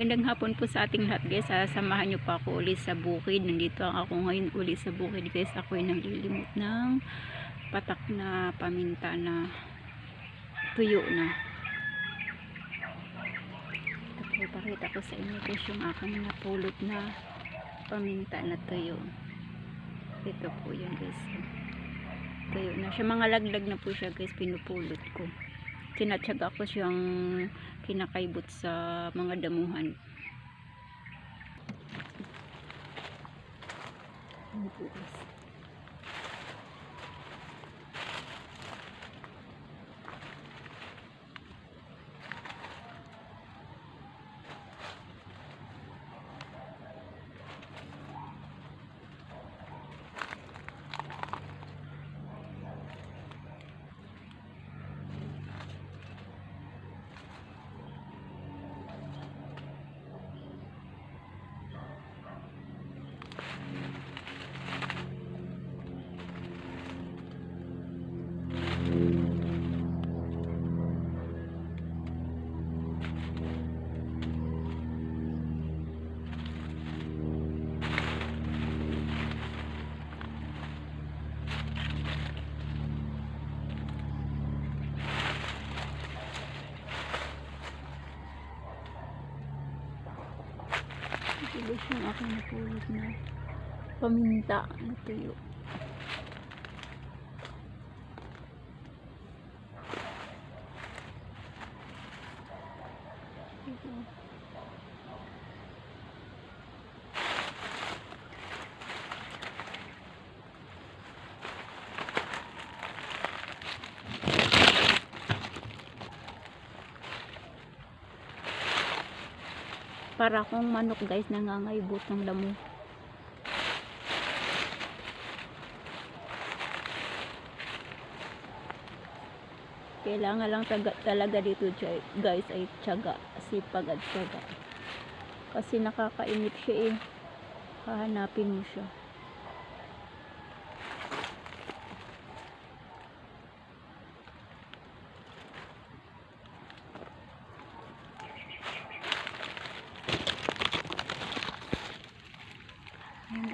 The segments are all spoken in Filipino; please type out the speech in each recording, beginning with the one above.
Magandang hapon po sa ating lahat guys. Ah, Samahan niyo pa ako ulit sa bukid. Nandito ako ngayon ulit sa bukid guys. Ako ay naglilimot ng patak na paminta na tuyo na. Ito po, ipakita ko sa inyo guys yung aking napulot na paminta na tuyo. Ito po yun guys. Tuyo na siya. Mga laglag na po siya guys. Pinupulot ko. Tinatsaga ko siyang kinakaibot sa mga damuhan. Ano po Tulos yung aking napulot na paminta na tuyo. Ito. Para akong manok guys. Nangangaibot ng damo kailangan lang taga, talaga dito guys ay tiyaga. Sipag at tiyaga. Kasi nakakainip siya eh. Hahanapin mo siya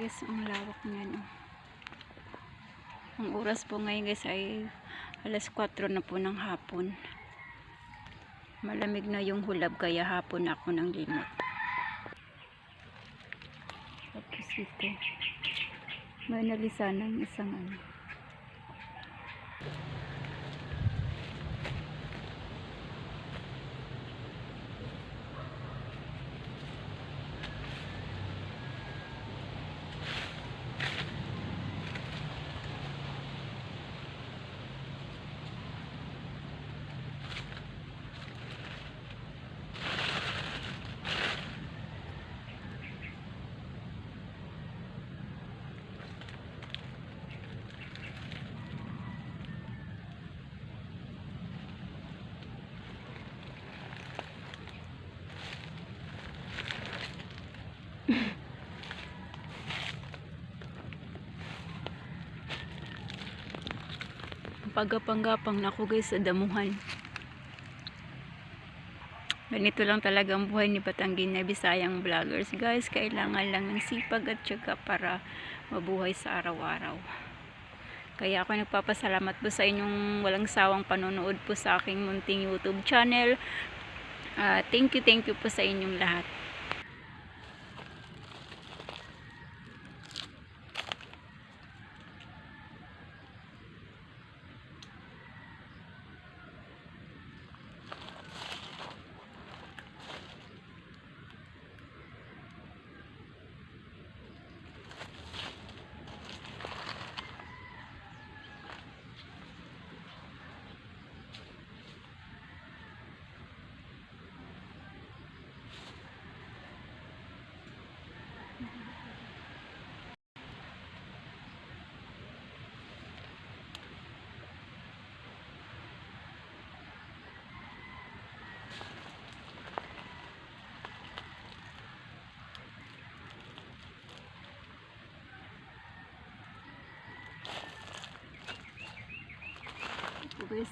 guys, ang lawak niyan. Oh. Ang oras po ngayon guys ay alas 4 na po ng hapon. Malamig na yung hulab kaya hapon ako ng limot. Tapos ito. May nalisa ng isang ano. Pagapang-gapang na ako guys sa damuhan. Ganito lang talaga ang buhay ni Batanggin na Bisayang vloggers. Guys, kailangan lang ng sipag at syaga para mabuhay sa araw-araw. Kaya ako nagpapasalamat po sa inyong walang sawang panonood po sa aking munting YouTube channel. Ah, thank you, thank you po sa inyong lahat. 不认